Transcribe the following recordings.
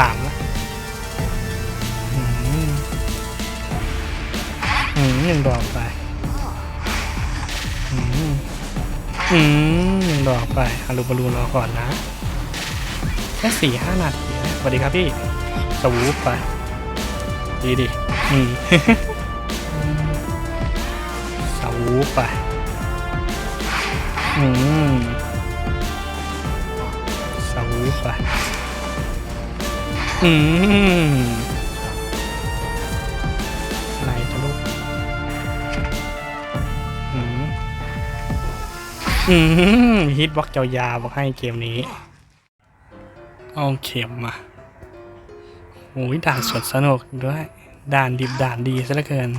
สามละอืมอืมหนึ่งดอกไป อืมอืมหนึ่งดอกไปฮารุบอลูรอก่อนนะ แค่สี่ห้านาทีนะสวัสดีครับพี่ สวูปไป ดีดิ อืมสวูปไป อืมสวูปไป อืมอะไรจะลูกอืมอืมฮิตบล็อกยาวๆบอกให้เกมนี้เอาเข็มมาโอ้ยด่านสวนสนุกด้วย ด่านดิบด่านดีซะเหลือเกิน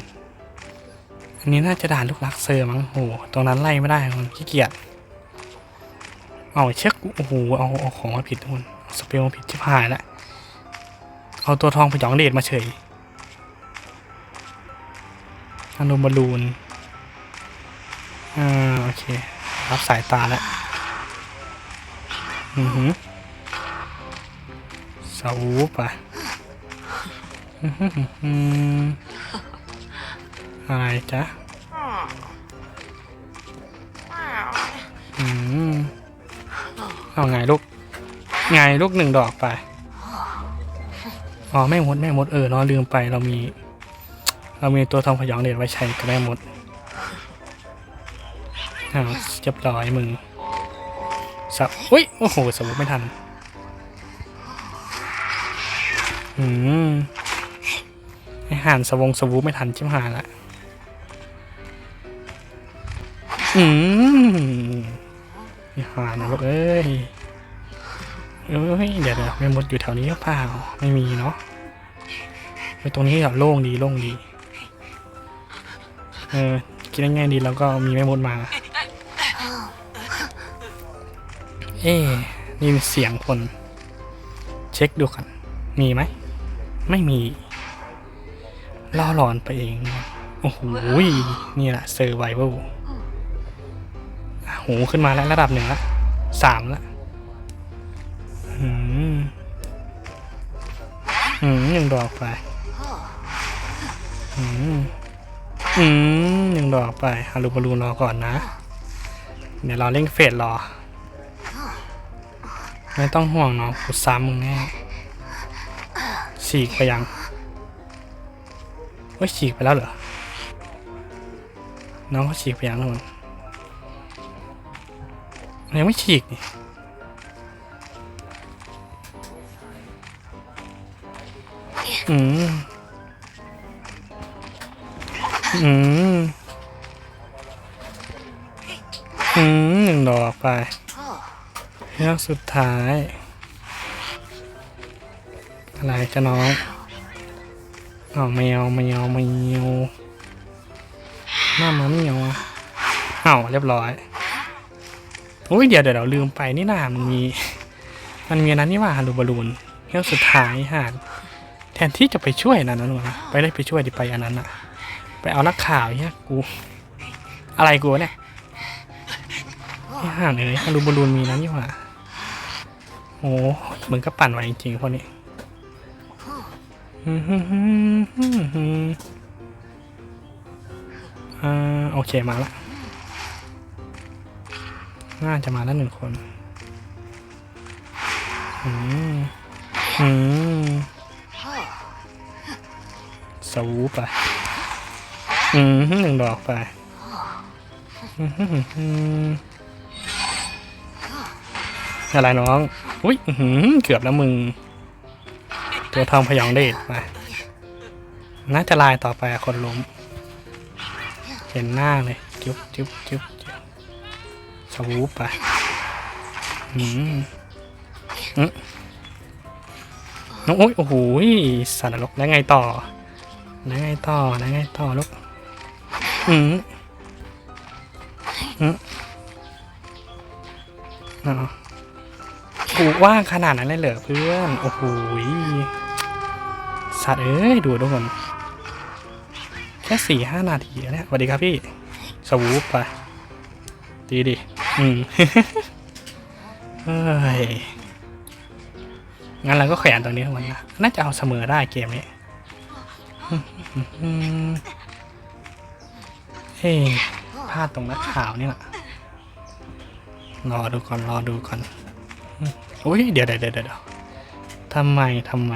อันนี้น่าจะด่านลูกรักเซอร์มั้งโอ้โหตรงนั้นไล่ไม่ได้มันขี้เกียจเอาเช็คโอ้โหเอาเอาของมาผิดทุกคนสเปลมาผิดชิบหายละ เอาตัวทองพยองเดชมาเฉยอนุบอลูนอ่าโอเค รับสายตาแล้ว อือหือสาวูปะอือหือหือหืออะไรจ๊ะอืมเอาไงลูก ไงลูกหนึ่งดอกไป อ๋อแม่มดแม่มดเออเนาะลืมไปเรามี เรามีตัวทองพยองเด่นไว้ใช้กับแม่มดอ้าวเรียบร้อยมึงสับอุ้ยโอ้โหสมมติไม่ทันอืมไอห่านสวงสวูไม่ทันชิมหายละอืมไอห่านนะลูกเอ้ย เอ้ยเดี๋ยวเดี๋ยวแม่มดอยู่แถวนี้หรือเปล่าไม่มีเนาะไปตรงนี้แบบโล่งดีโล่งดีเออคิดง่ายๆดีแล้วก็มีแม่มดมา เอ๊ะนี่เสียงคน เช็คดูกันมีไหมไม่มีล่อหลอนไปเองโอ้โหนี่แหละเซอร์ไวเวลหูขึ้นมาแล้วระดับหนึ่งละสามละ อืมหนึ่งดอกไป อืม อืมหนึ่งดอกไปฮารุบอลูรอก่อนนะ เดี๋ยวเราเล่นเฟสรอ ไม่ต้องห่วงเนาะกูซ้ำมึงแน่ฉีกไปยังเฮ้ยฉีกไปแล้วเหรอ น้องเขาฉีกไปยังนู่นยังไม่ฉีกนี่ อืมอืมอืมหนึ่งดอกไปเรื่องสุดท้าย อะไรจะน้องเอาแมวแมวแมวหน้ามาแมวอะเห่าเรียบร้อยโอ้ยเดี๋ยวเดี๋ยวเราลืมไปนี่นามันมี มันมีนั้นนี่ว่าฮารูบอลูนเรื่องสุดท้ายหาด ทนที่จะไปช่วยอันนั้นนะไปได้ไปช่วยดิไปอันนั้นอะไปเอานักข่าวเนี่ยกู อะไรกูเนี่ยไอ้ห่านเลยฮารูบอลูนมีนั้นนี่หว่าโอ้เหมือนกับปั่นไว้จริงๆพวกนี้อ่าโอเคมาละน่าจะมาแล้วหนึ่งคน อืม อืม สวูปไปอืมหนึ่งดอกไปอะไรน้อง อุ้ยเกือบแล้วมึง ตัวทองพยองเดชมาน่าจะลายต่อไปคนล้ม เห็นหน้าเลย จุ๊บจุ๊บจุ๊บจุ๊บสวูปไปอืมอืมน้องโอ้ยโอ้โหสัตว์นรกแล้วไงต่อ แล้วไงต่อแล้วไงต่อลูกอืมอืมอ๋อกูว่างขนาดนั้นเลยเหรอเพื่อน โอ้โหสัตว์เอ้ย ดูทุกคน แค่สี่ห้านาทีแล้วเนี่ยสวัสดีครับพี่ สวูปไป ดีดิ อืมเฮ้ยองั้นเราก็แขวนตรงนี้ทั้งวันนะ น่าจะเอาเสมอได้เกมนี้อืม เฮ้ยพลาดตรงนักข่าวนี่แหละรอดูก่อน รอดูก่อนอุ้ยเดี๋ยวเดี๋ยวเดี๋ยวทำไมทำไม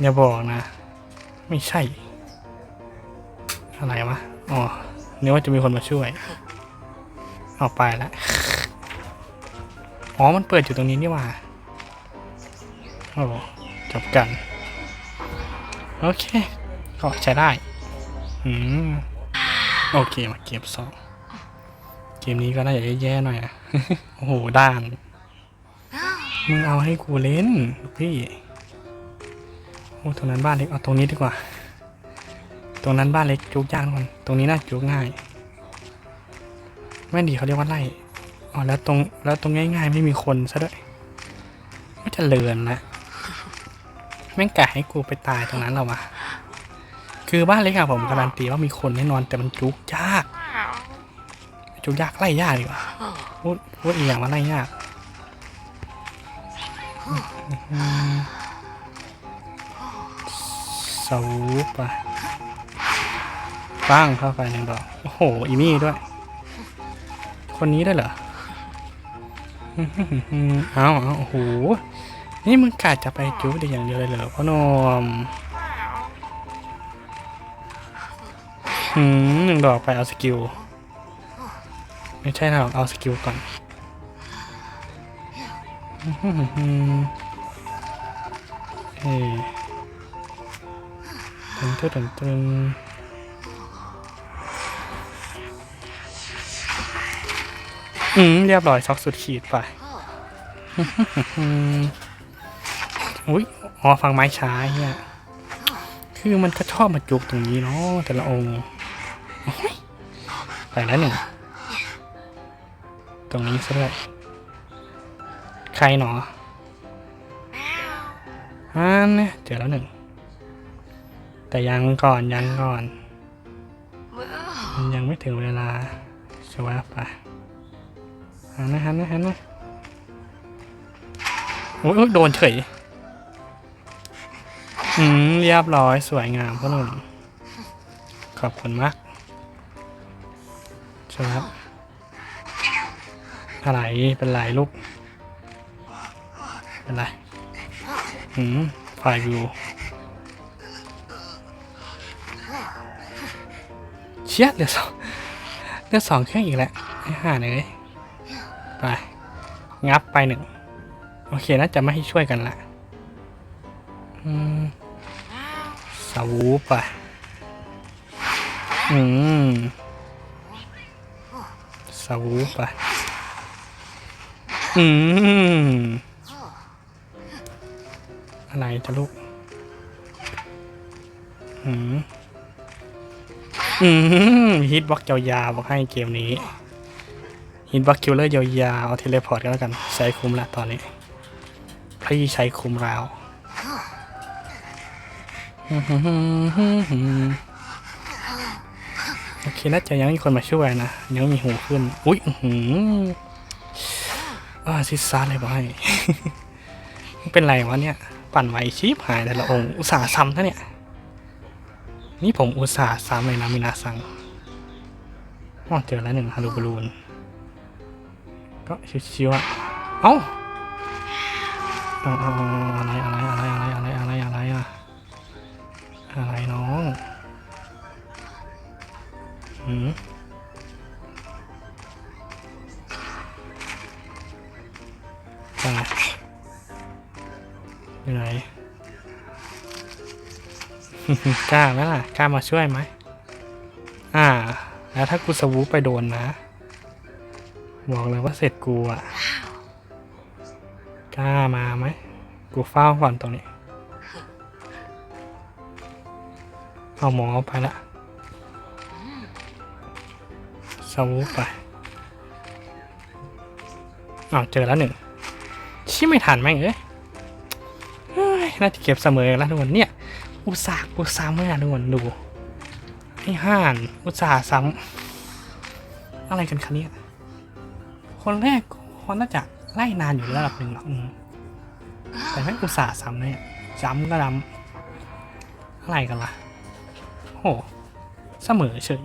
อย่าบอกนะ ไม่ใช่ อะไรวะอ๋อนึกว่าจะมีคนมาช่วย เอาไปละอ๋อ มันเปิดอยู่ตรงนี้นี่ว่า โอ้จบกัน โอเค ก็ใช้ได้อืมโอเคมาเก็บสองเกมนี้ก็น่าจะแย่ๆหน่อยนะโอ้โหด้าน มึงเอาให้กูเล่นลูพี่โอ้ตรงนั้นบ้านเล็กเอาตรงนี้ดีกว่า ตรงนั้นบ้านเล็กจุกยากทุกคนตรงนี้น่าจุกง่ายไม่ดีเขาเรียกว่าไล่อ๋อแล้วตรงแล้วตรงง่ายๆ ไม่มีคนซะด้วยไม่เจะเลือนละ ม่งกะให้กูไปตายตรงนั้นเราวะคือบ้านเล็กอะผมการันตีว่ามีคนแน่นอนแต่มันจุกยาก จุกยากไล่ยากดีกว่าพูดพูดอีกอย่างว่าไล่ยากอืมสวูปอะปั้งเข้าไปหนึ่งดอก โอ้โห อีมี่ด้วย คนนี้ได้เหรอ เอาเอาโอ้โห นี่มึงกาจะไปจุ๊บได้อย่างเดียวเลยเหรอพ่อนมอืมหนึ่งดอกไปเอาสกิล ไม่ใช่หรอกเอาสกิลก่อนเฮ้ยตึงตึงตึงตึงอืม เรียบร้อยช็อกสุดขีดไป อุ้ยอ๋อฟังไม้ช้าเฮียคือมันก็ชอบมาจุกตรงนี้เนาะแต่ละองค์โอ้ยไปแล้วหนึ่งตรงนี้ซะด้วยใครหนออ่าเนี่ยเจอแล้วหนึ่ง แต่ยังก่อนยังก่อนมันยังไม่ถึงเวลาสวัสดีหันนะหันนะหันนะโอ้ยโอ้ยโดนเฉย อืมเรียบร้อยสวยงามพ่อหนุ่มขอบคุณมากใช่ครับอะไรเป็นไรลูก เป็นไรอืมไฟวิวเชี่ยเดี๋ยวสองเดี๋ยวสองเครื่องอีกแล้วไอ้ห่าเลยไป งับไปหนึ่ง โอเคน่าจะไม่ให้ช่วยกันละ สวูปอืม สวูปอืม อะไรจะลูก อืม อืม ฮิตบล็อกยาวๆบอกให้เกมนี้ฮิตบล็อกคิลเลอร์ยาวๆเอาเทเลพอร์ตกันแล้วกัน ใช้คุ้มละตอนนี้ พี่ใช้คุ้มแล้ว โอเคน่าจะยังมีคนมาช่วยนะ ยังมีหูขึ้น อุ้ยอื้อหืออ่าซิซาเลยบอยเป็นไรวะเนี่ย ปั่นไหวชีพหายแต่ละองค์ อุตส่าห์ซ้ำท่าเนี่ย นี่ผมอุตส่าห์ซ้ำเลยนะมินาซังอ๋อเจอแล้วหนึ่งฮารูบลูน ก็ชิวๆอะ เอ้าอะไรอะไรอะไร อะไรน้องหืมอะไรอยู่ไหนกล้าไหมล่ะ กล้ามาช่วยไหม อ่า แล้วถ้ากูสวูปไปโดนนะ บอกเลยว่าเสร็จกูอะ กล้ามาไหม กูเฝ้าก่อนตรงนี้ เอาหมอไปละสวูปไปอ้าวเจอแล้วหนึ่งชิไม่ทันแม่งเอ้ยน่าจะเก็บเสมอแล้วทุกคนเนี่ย อุตส่าห์กูซ้ำเลยนะทุกคนดูไอ้ห่านอุตส่าห์ซ้ำอะไรกันคะเนี่ยคนแรกคนน่าจะไล่นานอยู่ระดับหนึ่งหรอกแต่ไม่อุตส่าห์ซ้ำเนี่ยซ้ำก็ซ้ำอะไรกันล่ะ โห เสมอเฉย